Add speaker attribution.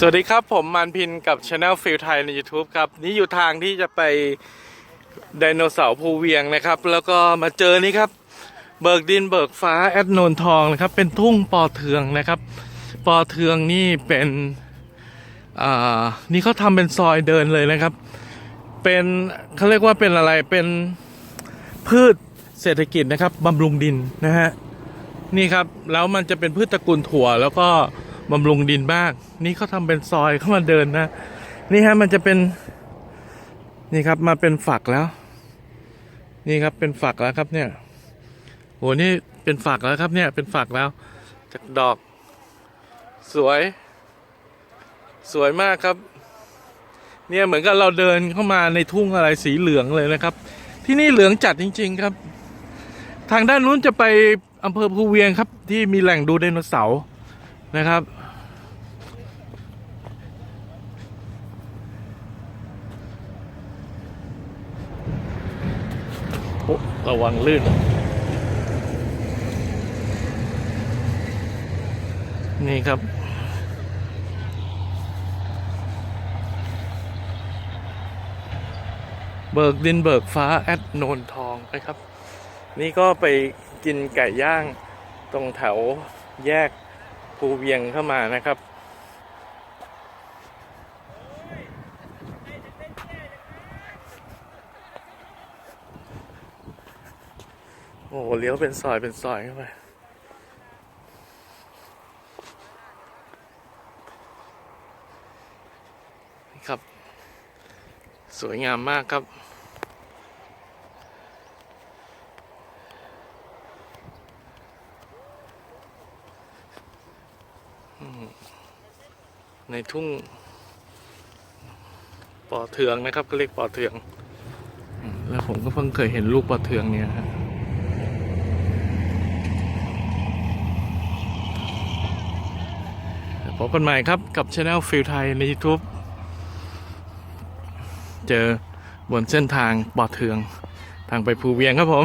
Speaker 1: สวัสดีครับผมมันพินกับช anel ฟิลไทยใน YouTube ครับ นี่อยู่ทางที่จะไปไดโนเสาร์ภูเวียงนะครับ แล้วก็มาเจอนี่ครับ เบิกดินเบิกฟ้าแอดโนนทองนะครับ เป็นทุ่งปอเทืองนะครับ ปอเทืองนี่เป็นอ่านี่เขาทำเป็นซอยเดินเลยนะครับ เป็นเขาเรียกว่าเป็นอะไรเป็นพืชเศรษฐกิจนะครับบำรุงดินนะฮะนี่ครับแล้วมันจะเป็นพืชตระกูลถั่วแล้วก็ บำรุงดินบ้างนี่เขาทำเป็นซอยเข้ามาเดินนะ นี่ฮะมันจะเป็น นี่ครับมาเป็นฝักแล้ว นี่ครับเป็นฝักแล้วครับเนี่ยโหนี่เป็นฝักแล้วครับเนี่ยเป็นฝักแล้ว จากดอก สวย สวยมากครับ เนี่ยเหมือนกับเราเดินเข้ามาในทุ่งอะไรสีเหลืองเลยนะครับ ที่นี่เหลืองจัดจริง ๆครับ ทางด้านนู้นจะไปอำเภอภูเวียงครับ ที่มีแหล่งดูไดโนเสาร์นะครับ ระวังลื่น นี่ครับ เบิกดินเบิกฟ้าแอดโนนทองนะครับ นี่ก็ไปกินไก่ย่างตรงแถวแยกภูเวียงเข้ามานะครับ โอ้โหเลี้ยวเป็นซอยเป็นซอยเข้าไปครับ สวยงามมากครับ ในทุ่งปอเทืองนะครับ ก็เรียกปอเทือง แล้วผมก็เพิ่งเคยเห็นลูกปอเทืองเนี่ยฮะ พบกันใหม่ครับกับช anel ฟิลไทยใน YouTube เจอบนเส้นทางปอดเทือง ทางไปภูเวียงครับผม